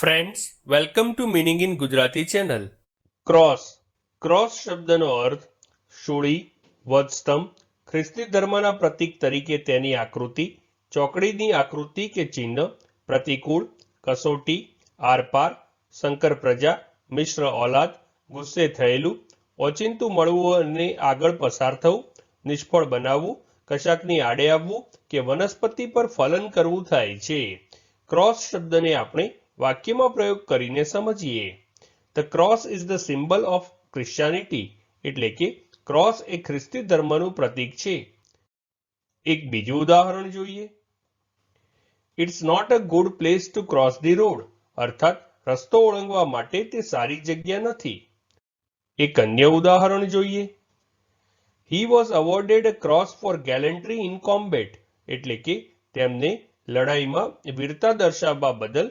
Friends welcome to meaning in Gujarati channel cross cross શબ્દનો અર્થ શૂળી વધસ્તંભ ખ્રિસ્તી ધર્મના પ્રતીક તરીકે તેની આકૃતિ, ચોકડીની આકૃતિ કે ચિહ્ન, પ્રતિકૂળ, કસોટી, આરપાર, શંકર પ્રજા, મિશ્ર ઓલાદ ગુસ્સે થયેલું, ઓચિંતું મળવું અને આગળ પસાર થવું, નિષ્ફળ બનાવવું, કશાકની આડે આવવું કે વનસ્પતિ પર ફલન કરવું થાય છે. ક્રોસ શબ્દને આપણે વાક્યમાં પ્રયોગ કરીને સમજીએ. The cross is the symbol of Christianity એટલે કે ક્રોસ એ ખ્રિસ્તી ધર્મનું પ્રતીક છે. એક બીજું ઉદાહરણ જોઈએ. It's not a good place to cross the road અર્થાત રસ્તો ઓળંગવા માટે તે સારી જગ્યા નથી. એક અન્ય ઉદાહરણ જોઈએ. He was awarded a cross for gallantry in combat એટલે કે તેમને લડાઈમાં વીરતા દર્શાવવા બદલ